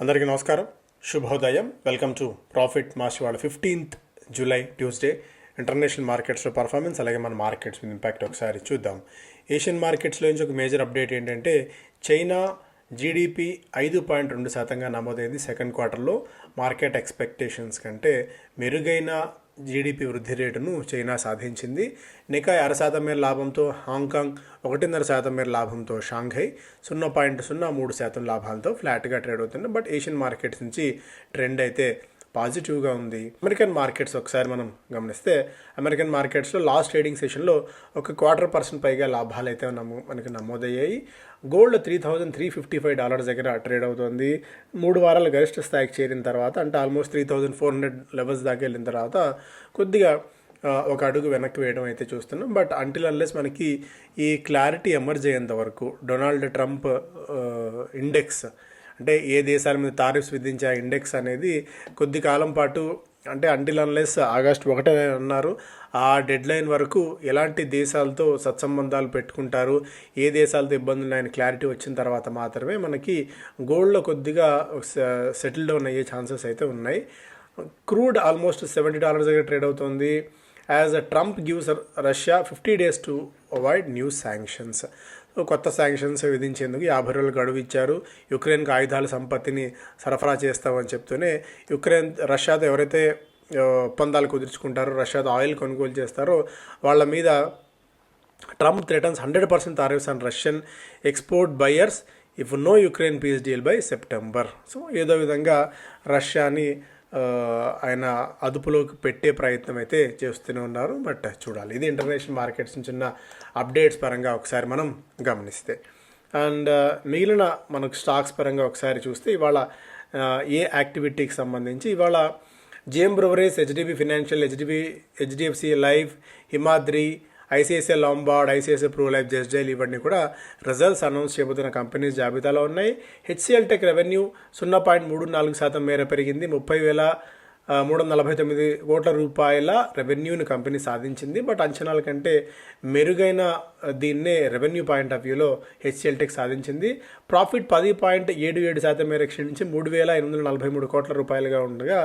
అందరికీ నమస్కారం. శుభోదయం. వెల్కమ్ టు ప్రాఫిట్ మార్చి వాళ్ళ ఫిఫ్టీన్త్ జూలై ట్యూస్డే ఇంటర్నేషనల్ మార్కెట్స్లో పర్ఫార్మెన్స్ అలాగే మన మార్కెట్స్ ఇంపాక్ట్ ఒకసారి చూద్దాం. ఏషియన్ మార్కెట్స్లో నుంచి ఒక మేజర్ అప్డేట్ ఏంటంటే చైనా జీడిపి ఐదు పాయింట్ రెండు శాతంగా నమోదైంది సెకండ్ క్వార్టర్లో మార్కెట్ ఎక్స్పెక్టేషన్స్ కంటే మెరుగైన జీడిపి వృద్ధి రేటును చైనా సాధించింది. నికాయ్ అర శాతం మేర లాభంతో హాంకాంగ్ ఒకటిన్నర శాతం మేర లాభంతో షాంఘై సున్నా పాయింట్ సున్నా మూడు శాతం లాభాలతో ఫ్లాట్గా ట్రేడ్ అవుతుంది. బట్ ఏషియన్ మార్కెట్స్ నుంచి ట్రెండ్ అయితే పాజిటివ్గా ఉంది. అమెరికన్ మార్కెట్స్ ఒకసారి మనం గమనిస్తే అమెరికన్ మార్కెట్స్లో లాస్ట్ ట్రేడింగ్ సెషన్లో ఒక క్వార్టర్ పర్సెంట్ పైగా లాభాలు అయితే నమో మనకి నమోదయ్యాయి. Gold three thousand three fifty five dollars దగ్గర ట్రేడ్ అవుతుంది. మూడు వారాలు గరిష్ట స్థాయికి చేరిన తర్వాత అంటే almost three thousand four hundred levels దాకా వెళ్ళిన తర్వాత కొద్దిగా ఒక అడుగు వెనక్కి వేయడం అయితే చూస్తున్నాం. బట్ అంటిల్ అన్లెస్ మనకి ఈ క్లారిటీ ఎమర్జ్ అయ్యేంత వరకు డొనాల్డ్ ట్రంప్ ఇండెక్స్ అంటే ఏ దేశాల మీద టారిఫ్స్ విధించే ఇండెక్స్ అనేది కొద్ది కాలం పాటు అంటే అంటిల్ అన్లెస్ ఆగస్ట్ ఒకటే అన్నారు. ఆ డెడ్ లైన్ వరకు ఎలాంటి దేశాలతో సత్సంబంధాలు పెట్టుకుంటారు? ఏ దేశాలతో ఇబ్బందులు ఉన్నాయని క్లారిటీ వచ్చిన తర్వాత మాత్రమే మనకి గోల్డ్లో కొద్దిగా సెటిల్ డౌన్ అయ్యే ఛాన్సెస్ అయితే ఉన్నాయి. క్రూడ్ ఆల్మోస్ట్ సెవెంటీ డాలర్స్ దగ్గర ట్రేడ్ అవుతుంది. As a Trump gives Russia fifty days to avoid new sanctions కొత్త శాంక్షన్స్ విధించేందుకు యాభై రోజులు గడువు ఇచ్చారు. యుక్రెయిన్కి ఆయుధాల సంపత్తిని సరఫరా చేస్తామని చెప్తూనే యుక్రెయిన్ రష్యాతో ఎవరైతే ఒప్పందాలు కుదుర్చుకుంటారో రష్యాతో ఆయిల్ కొనుగోలు చేస్తారో వాళ్ళ మీద Trump threatens hundred percent tariffs and Russian export buyers if no Ukraine peace deal by September. So ఏదో విధంగా రష్యాని ఆయన అదుపులోకి పెట్టే ప్రయత్నం అయితే చేస్తూనే ఉన్నారు బట్ చూడాలి. ఇది ఇంటర్నేషనల్ మార్కెట్స్ చిన్న అప్డేట్స్ పరంగా ఒకసారి మనం గమనిస్తే. అండ్ మిగిలిన మనకు స్టాక్స్ పరంగా ఒకసారి చూస్తే ఇవాళ ఏ యాక్టివిటీకి సంబంధించి ఇవాళ JM beverage HDB financial HDB HDFC life Himadri ICICI Lombard ICICI pru life just dial ఇవన్నీ కూడా రిజల్ట్స్ అనౌన్స్ చేయబోతున్న కంపెనీస్ జాబితాలో ఉన్నాయి. హెచ్సిఎల్ టెక్ రెవెన్యూ సున్నా పాయింట్ మూడు నాలుగు శాతం మేర పెరిగింది. ముప్పై వేల మూడు వందల నలభై తొమ్మిది కోట్ల రూపాయల రెవెన్యూని కంపెనీ సాధించింది. బట్ అంచనాల కంటే మెరుగైన దీన్నే రెవెన్యూ పాయింట్ ఆఫ్ వ్యూలో హెచ్సిఎల్ టెక్ సాధించింది. ప్రాఫిట్ పది పాయింట్ ఏడు ఏడు శాతం మేర క్షీణించి మూడు వేల ఎనిమిది వందల నలభై మూడు కోట్ల రూపాయలుగా ఉండగా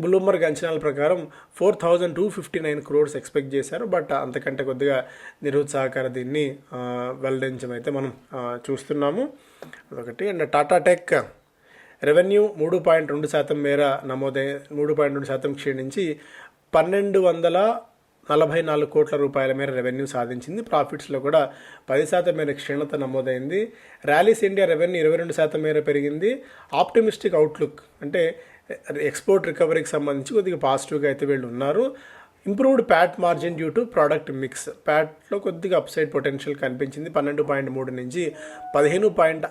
బ్లూమర్గ్ అంచనాల ప్రకారం four thousand two fifty nine crores expect చేశారు బట్ అంతకంటే కొద్దిగా నిరుత్సాహకర దీన్ని వెల్లడించమైతే వెల్లడించడం అయితే మనం చూస్తున్నాము. అదొకటి. అండ్ టాటా టెక్ రెవెన్యూ మూడు పాయింట్ రెండు శాతం మేర నమోదై మూడు పాయింట్ రెండు శాతం క్షీణించి పన్నెండు వందల నలభై నాలుగు కోట్ల రూపాయల మేర రెవెన్యూ సాధించింది. ప్రాఫిట్స్లో కూడా పది శాతం మేర క్షీణత నమోదైంది. ర్యాలీస్ ఇండియా రెవెన్యూ ఇరవై రెండు శాతం మేర పెరిగింది. ఆప్టిమిస్టిక్ అవుట్లుక్ అంటే ఎక్స్పోర్ట్ రికవరీకి సంబంధించి కొద్దిగా పాజిటివ్గా అయితే వీళ్ళు ఉన్నారు. Improved PAT margin due to product mix ప్యాట్లో కొద్దిగా అప్సైడ్ పొటెన్షియల్ కనిపించింది. పన్నెండు పాయింట్ మూడు నుంచి పదిహేను పాయింట్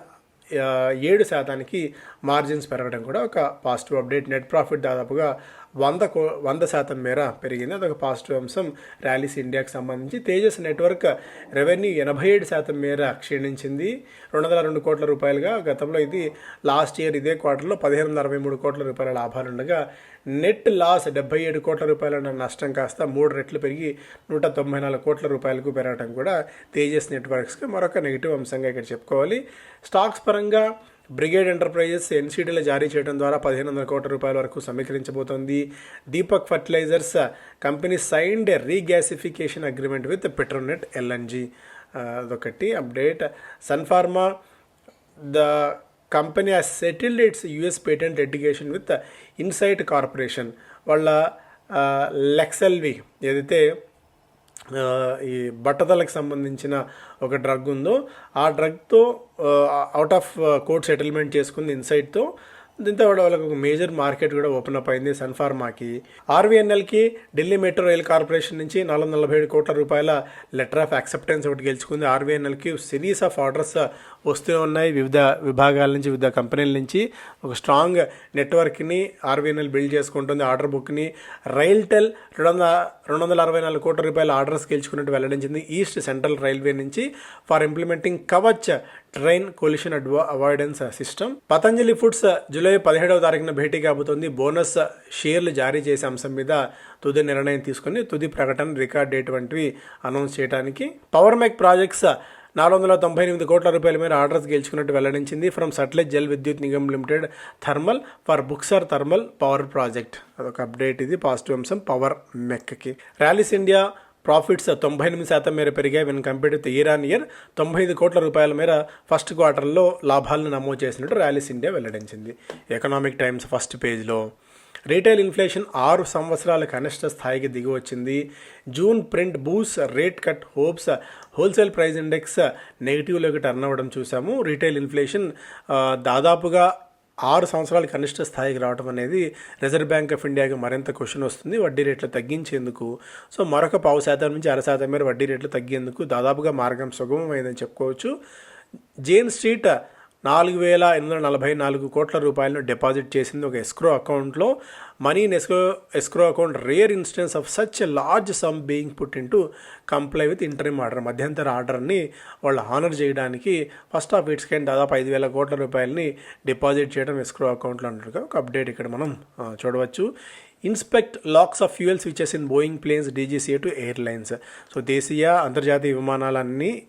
ఏడు శాతానికి మార్జిన్స్ పెరగడం కూడా ఒక పాజిటివ్ అప్డేట్ నెట్ ప్రాఫిట్ దాదాపుగా వంద కో వంద శాతం మేర పెరిగింది. అదొక పాజిటివ్ అంశం. ర్యాలీస్ ఇండియాకి సంబంధించి తేజస్ నెట్వర్క్ రెవెన్యూ ఎనభై ఏడు శాతం మేర క్షీణించింది. రెండు వందల రెండు కోట్ల రూపాయలుగా గతంలో ఇది లాస్ట్ ఇయర్ ఇదే క్వార్టర్లో పదిహేను వందల అరవై మూడు కోట్ల రూపాయల లాభాలు ఉండగా నెట్ లాస్ డెబ్బై ఏడు కోట్ల రూపాయల నష్టం కాస్త మూడు రెట్లు పెరిగి నూట తొంభై నాలుగు కోట్ల రూపాయలకు పెరగడం కూడా తేజస్ నెట్వర్క్స్కి మరొక నెగిటివ్ అంశంగా ఇక్కడ చెప్పుకోవాలి. స్టాక్స్ పరంగా బ్రిగేడ్ ఎంటర్ప్రైజెస్ ఎన్సీడీలు జారీ చేయడం ద్వారా పదిహేను వందల కోట్ల రూపాయల వరకు సమీకరించబోతోంది. Deepak fertilisers company signed regasification agreement with Petronet LNG అదొకటి update. Sun Pharma the company uh settled its US patent education with Incyte corporation వాళ్ళ లెక్సెల్వి ఏదైతే ఈ బట్టతలకు సంబంధించిన ఒక డ్రగ్ ఉందో ఆ డ్రగ్తో అవుట్ ఆఫ్ కోర్ట్ సెటిల్మెంట్ చేసుకుంది ఇన్సైట్తో దీంతో వాళ్ళకి ఒక మేజర్ మార్కెట్ కూడా ఓపెన్ అప్ అయింది సన్ఫార్మాకి ఆర్వీఎన్ఎల్కి ఢిల్లీ మెట్రో రైల్ కార్పొరేషన్ నుంచి నాలుగు వందల నలభై ఏడు కోట్ల రూపాయల లెటర్ ఆఫ్ యాక్సెప్టెన్స్ ఒకటి గెలుచుకుంది. ఆర్వీఎన్ఎల్కి సిరీస్ ఆఫ్ ఆర్డర్స్ వస్తూ ఉన్నాయి. వివిధ విభాగాల నుంచి వివిధ కంపెనీల నుంచి ఒక స్ట్రాంగ్ నెట్వర్క్ని ఆర్వీఎన్ఎల్ బిల్డ్ చేసుకుంటుంది. ఆర్డర్ బుక్ని రైల్ టెల్ రెండు వందల రెండు వందల అరవై నాలుగు కోట్ల రూపాయల ఆర్డర్స్ గెలుచుకున్నట్టు వెల్లడించింది. ఈస్ట్ సెంట్రల్ రైల్వే నుంచి for implementing Kavach train collision adva avoidance system. Patanjali foods July పదిహేడవ తారీఖున భేటీ కాబోతోంది. బోనస్ షేర్లు జారీ చేసే అంశం మీద తుది నిర్ణయం తీసుకుని తుది ప్రకటన రికార్డ్ డేట్ వంటివి అనౌన్స్ చేయడానికి పవర్ మ్యాక్ ప్రాజెక్ట్స్ నాలుగు వందల తొంభై ఎనిమిది కోట్ల రూపాయల మేర ఆర్డర్స్ గెలుచుకున్నట్టు వెల్లడించింది. From Sutlej Jal Vidyut Nigam limited thermal for Buxar thermal power project. అదొక అప్డేట్ ఇది. పాజిటివ్ అంశం పవర్ మెక్కి. ర్యాలీస్ ఇండియా ప్రాఫిట్స్ తొంభై ఎనిమిది శాతం మేర పెరిగాయి. When compared with year on year తొంభై ఐదు కోట్ల రూపాయల మేర ఫస్ట్ క్వార్టర్లో లాభాలను నమోదు చేసినట్టు ర్యాలీస్ ఇండియా వెల్లడించింది. ఎకనామిక్ టైమ్స్ ఫస్ట్ పేజ్లో రీటైల్ ఇన్ఫ్లేషన్ ఆరు సంవత్సరాల కనిష్ట స్థాయికి దిగి వచ్చింది. June print boosts rate cut hopes wholesale price index నెగిటివ్లోకి turn అవ్వడం చూసాము. రీటైల్ ఇన్ఫ్లేషన్ దాదాపుగా ఆరు సంవత్సరాలు కనిష్ట స్థాయికి రావడం అనేది రిజర్వ్ బ్యాంక్ ఆఫ్ ఇండియాకి మరింత క్వశ్చన్ వస్తుంది. వడ్డీ రేట్లు తగ్గించేందుకు సో మరొక పావు శాతం నుంచి అర శాతం మేర వడ్డీ రేట్లు తగ్గేందుకు దాదాపుగా మార్గం సుగమమైందని చెప్పుకోవచ్చు. జేన్ స్ట్రీట్ నాలుగు వేల ఎనిమిది వందల నలభై నాలుగు కోట్ల రూపాయలను డిపాజిట్ చేసింది ఒక ఎస్క్రో అకౌంట్లో. Money in escrow escrow account rare instance of such large sum being put in to comply with interim order మధ్యంతర ఆర్డర్ని వాళ్ళు హానర్ చేయడానికి ఫస్ట్ ఆఫ్ ఇట్స్ కైన్ దాదాపు ఐదు వేల కోట్ల రూపాయలని డిపాజిట్ చేయడం ఎస్క్రో అకౌంట్లో అంటారు. ఒక అప్డేట్ ఇక్కడ మనం చూడవచ్చు. Inspect locks of fuel switches in Boeing planes DGCA to airlines. So దేశీయ అంతర్జాతీయ విమానాలన్నీ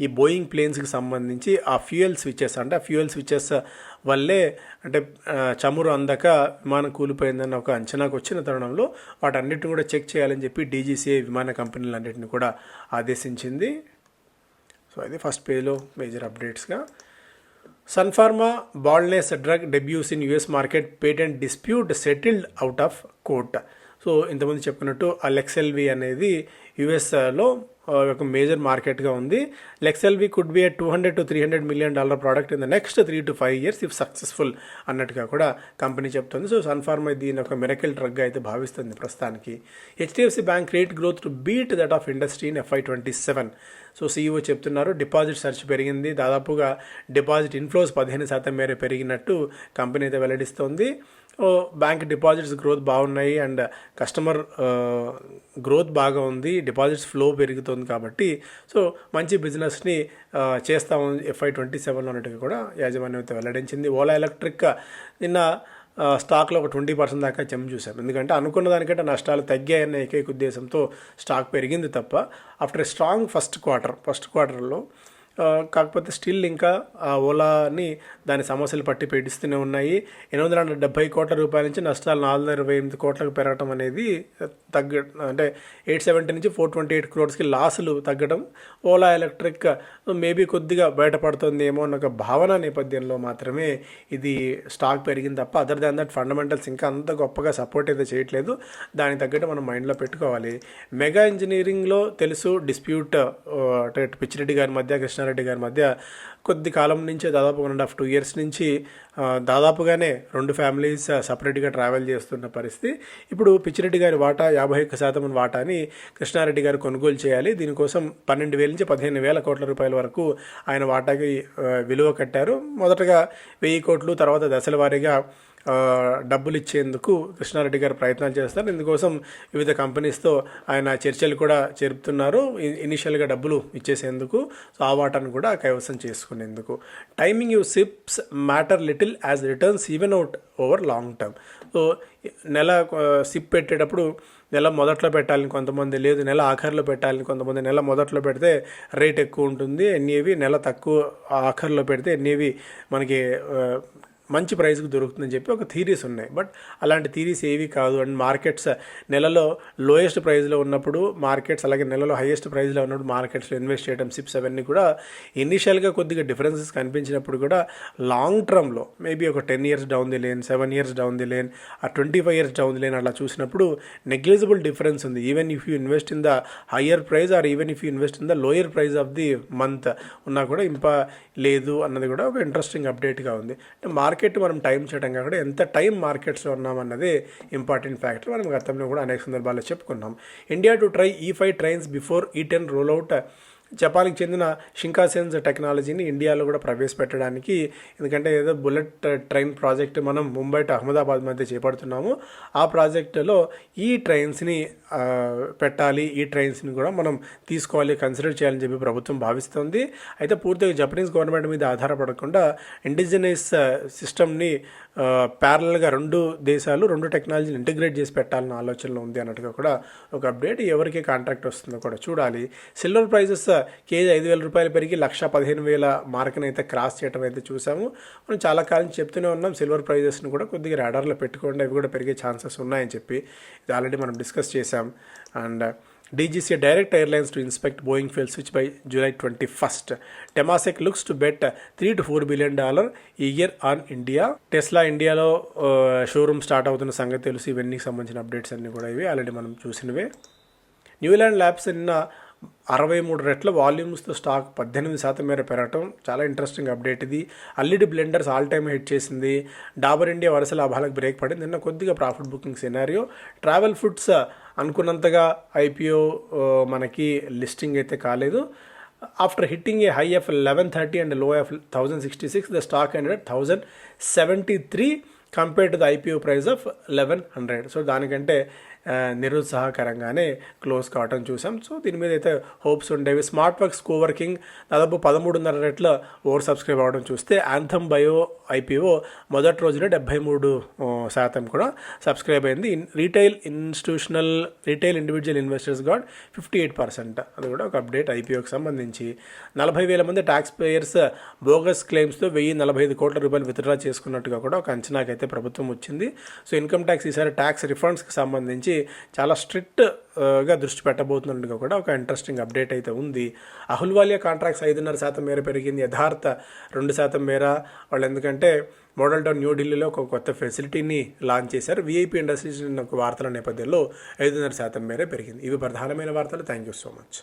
ఈ బోయింగ్ ప్లేన్స్కి సంబంధించి ఆ ఫ్యూయల్ స్విచెస్ అంటే ఆ ఫ్యూయల్ స్విచెస్ వల్లే అంటే చమురు అందక విమానం కూలిపోయిందన్న ఒక అంచనాకు వచ్చిన తరుణంలో వాటన్నిటిని కూడా చెక్ చేయాలని చెప్పి డీజీసీఏ విమాన కంపెనీలన్నింటిని కూడా ఆదేశించింది. సో అది ఫస్ట్ పేజ్లో major అప్డేట్స్గా. Sun Pharma baldness drug debuts in US market patent dispute settled out of court. So ఇంతకుముందు చెప్పుకున్నట్టు అలెక్సెల్వి అనేది యుఎస్లో ఒక మేజర్ మార్కెట్గా ఉంది. Leqselvi could be two hundred to three hundred million dollar product in the next three to five years if successful అన్నట్టుగా కూడా కంపెనీ చెప్తుంది. సో సన్ఫార్మా దీని ఒక మెరకిల్ డ్రగ్ అయితే భావిస్తుంది ప్రస్తుతానికి. HDFC bank create growth to beat that of industry in FY twenty seven so CEO చెప్తున్నారు deposit surge పెరిగింది. దాదాపుగా డిపాజిట్ ఇన్ఫ్లోస్ పదిహేను శాతం మేర పెరిగినట్టు కంపెనీ అయితే వెల్లడిస్తోంది. బ్యాంక్ డిపాజిట్స్ గ్రోత్ బాగున్నాయి అండ్ కస్టమర్ గ్రోత్ బాగా ఉంది డిపాజిట్స్ ఫ్లో పెరుగుతుంది కాబట్టి సో మంచి బిజినెస్ని చేస్తాము ఎఫ్ఐ ట్వంటీ సెవెన్లో అన్నట్టుగా కూడా యాజమాన్యం అయితే వెల్లడించింది. ఓలా ఎలక్ట్రిక్ నిన్న స్టాక్లో ఒక ట్వంటీ పర్సెంట్ దాకా జమ్ చూసాం. ఎందుకంటే అనుకున్న దానికంటే నష్టాలు తగ్గాయన్న ఏకైక ఉద్దేశంతో స్టాక్ పెరిగింది తప్ప after strong first quarter first క్వార్టర్లో కాకపోతే స్టిల్ ఇంకా ఆ ఓలాని దాని సమస్యలు పట్టి పీడిస్తూనే ఉన్నాయి. ఎనిమిది వందల డెబ్బై కోట్ల రూపాయల నుంచి నష్టాలు నాలుగు వందల ఇరవై ఎనిమిది కోట్లకు పెరగటం అనేది తగ్గ అంటే ఎయిట్ సెవెంటీ నుంచి ఫోర్ ట్వంటీ ఎయిట్ క్రోడ్స్కి లాసులు తగ్గడం ఓలా ఎలక్ట్రిక్ మేబీ కొద్దిగా బయటపడుతుంది ఏమో అన్న ఒక భావన నేపథ్యంలో మాత్రమే ఇది స్టాక్ పెరిగింది తప్ప అదర్ దాన్ దట్ ఫండమెంటల్స్ ఇంకా అంత గొప్పగా సపోర్ట్ అయితే చేయట్లేదు. దానికి తగ్గట్టు మనం మైండ్లో పెట్టుకోవాలి. మెగా ఇంజనీరింగ్లో తెలుసు డిస్ప్యూట్ అంటే పిచ్చిరెడ్డి గారి మధ్య కృష్ణారెడ్డి గారి మధ్య కొద్ది కాలం నుంచి దాదాపు one and half two years నుంచి దాదాపుగానే రెండు ఫ్యామిలీస్ సపరేట్గా ట్రావెల్ చేస్తున్న పరిస్థితి. ఇప్పుడు పిచ్చిరెడ్డి గారి వాటా యాభై ఒక్క శాతం వాటాని కృష్ణారెడ్డి గారు కొనుగోలు చేయాలి. దీనికోసం పన్నెండు వేల నుంచి పదిహేను వేల కోట్ల రూపాయల వరకు ఆయన వాటాకి విలువ కట్టారు. మొదటగా వెయ్యి కోట్లు తర్వాత దశల వారీగా డబ్బులు ఇచ్చేందుకు కృష్ణారెడ్డి గారు ప్రయత్నాలు చేస్తారు. ఇందుకోసం వివిధ కంపెనీస్తో ఆయన చర్చలు కూడా జరుపుతున్నారు. ఇనిషియల్గా డబ్బులు ఇచ్చేసేందుకు సో ఆ వాటాను కూడా కైవసం చేసుకునేందుకు. Timing you SIPs matter little as returns even out over long term so నెల సిప్ పెట్టేటప్పుడు నెల మొదట్లో పెట్టాలని కొంతమంది లేదు నెల ఆఖరిలో పెట్టాలని కొంతమంది నెల మొదట్లో పెడితే రేట్ ఎక్కువ ఉంటుంది. ఎన్ఏవి నెల తక్కువ ఆఖరిలో పెడితే ఎన్ఏవి మనకి మంచి ప్రైస్కి దొరుకుతుందని చెప్పి ఒక థీరీస్ ఉన్నాయి. బట్ అలాంటి థీరీస్ ఏవి కాదు. అండ్ మార్కెట్స్ నెలలో లోయెస్ట్ ప్రైస్లో ఉన్నప్పుడు మార్కెట్స్ అలాగే నెలలో హైయెస్ట్ ప్రైస్లో ఉన్నప్పుడు మార్కెట్స్లో ఇన్వెస్ట్ చేయడం సిప్స్ అవన్నీ కూడా ఇనిషియల్గా కొద్దిగా డిఫరెన్సెస్ కనిపించినప్పుడు కూడా లాంగ్ టర్మ్లో మేబీ ఒక ten years down the lane seven years down the lane uh twenty five years down the lane అలా చూసినప్పుడు నెగ్లిజిబుల్ డిఫరెన్స్ ఉంది. Even if you invest in the higher price or even if you invest in the lower price of the month ఉన్నా కూడా ఇంప లేదు అన్నది కూడా ఒక interesting అప్డేట్గా ఉంది. అంటే మార్కెట్ మనం టైం చేయడం కాకుండా ఎంత టైం మార్కెట్స్లో ఉన్నామన్నది ఇంపార్టెంట్ ఫ్యాక్టర్ మనం గతంలో కూడా అనేక సందర్భాల్లో చెప్పుకున్నాం. India to try E five trains before E ten roll out జపాన్కి చెందిన షింకాసెన్స్ టెక్నాలజీని ఇండియాలో కూడా ప్రవేశపెట్టడానికి ఎందుకంటే ఏదో బుల్లెట్ ట్రైన్ ప్రాజెక్ట్ మనం ముంబై టు అహ్మదాబాద్ మధ్య చేపడుతున్నాము. ఆ ప్రాజెక్టులో ఈ ట్రైన్స్ని పెట్టాలి ఈ ట్రైన్స్ని కూడా మనం తీసుకోవాలి కన్సిడర్ చేయాలని చెప్పి ప్రభుత్వం భావిస్తుంది. అయితే పూర్తిగా జపనీస్ గవర్నమెంట్ మీద ఆధారపడకుండా ఇండిజినస్ సిస్టమ్ని ప్యారల్గా రెండు దేశాలు రెండు టెక్నాలజీని ఇంటిగ్రేట్ చేసి పెట్టాలన్న ఆలోచనలో ఉంది అన్నట్టుగా కూడా ఒక అప్డేట్ ఎవరికి కాంట్రాక్ట్ వస్తుందో కూడా చూడాలి. సిల్వర్ ప్రైజెస్ కేజీ ఐదు వేల రూపాయలు పెరిగి లక్ష పదిహేను వేల మార్కును అయితే క్రాస్ చేయడం అయితే చూసాము. మనం చాలా కాలం చెప్తూనే ఉన్నాం సిల్వర్ ప్రైజెస్ని కూడా కొద్దిగా రాడార్లో పెట్టుకోండి అవి కూడా పెరిగే ఛాన్సెస్ ఉన్నాయని చెప్పి ఇది ఆల్రెడీ మనం డిస్కస్ చేసాం and DGCA direct airlines to inspect Boeing fuel switch by July twenty first. Temasek looks to bet three to four billion dollar year on India Tesla ఇండియాలో షోరూమ్ స్టార్ట్ అవుతున్న సంగతి తెలుసు. ఇవన్నీ సంబంధించిన అప్డేట్స్ అన్నీ కూడా ఇవి. ఆల్రెడీ మనం చూసినవే. న్యూలాండ్ ల్యాబ్స్ నిన్న అరవై మూడు రెట్ల వాల్యూమ్స్తో స్టాక్ పద్దెనిమిది శాతం మేర పెరగటం చాలా ఇంట్రెస్టింగ్ అప్డేట్ ఇది. Allied Blenders all time hit చేసింది. డాబర్ ఇండియా వరుస లాభాలకు బ్రేక్ పడింది. నిన్న కొద్దిగా profit booking scenario travel foods అనుకున్నంతగా ఐపీఓ uh, మనకి లిస్టింగ్ అయితే కాలేదు. After hitting a high of eleven thirty అండ్లో of thousand sixty six the stock hundred thousand seventy three compare to the IPO price of eleven hundred so దానికంటే నిరుత్సాహకరంగానే close కావటం చూసాం. So దీని మీద అయితే హోప్స్ ఉండేవి. స్మార్ట్ వర్క్స్ కోవర్కింగ్ దాదాపు పదమూడున్నర రెట్ల ఓవర్ సబ్స్క్రైబ్ అవ్వడం చూస్తే యాంథమ్ బయో ఐపీఓ మొదటి రోజున డెబ్బై మూడు శాతం కూడా సబ్స్క్రైబ్ అయింది. In retail institutional retail individual investors got fifty eight percent. అది కూడా ఒక అప్డేట్ ఐపీఓకి సంబంధించి. నలభై వేల మంది ట్యాక్స్ పేయర్స్ బోగస్ క్లెయిమ్స్తో వెయ్యి నలభై ఐదు కోట్ల రూపాయలు విత్డ్రా చేసుకున్నట్టుగా కూడా ఒక అంచనాకైతే ప్రభుత్వం వచ్చింది. సో ఇన్కమ్ ట్యాక్స్ ఈసారి ట్యాక్స్ రిఫండ్స్కి సంబంధించి చాలా స్ట్రిక్ట్గా దృష్టి పెట్టబోతున్నట్టుగా కూడా ఒక ఇంట్రెస్టింగ్ అప్డేట్ అయితే ఉంది. అహుల్వాలియా కాంట్రాక్ట్స్ ఐదున్నర శాతం మేర పెరిగింది. యథార్థ రెండు శాతం మేర. వాళ్ళు ఎందుకంటే మోడల్ టౌన్ న్యూఢిల్లీలో ఒక కొత్త ఫెసిలిటీని లాంచ్ చేశారు. వీఐపీ ఇండస్ట్రీస్ ఒక వార్తల నేపథ్యంలో ఐదున్నర శాతం మేర పెరిగింది. ఇవి ప్రధానమైన వార్తలు. Thank you so much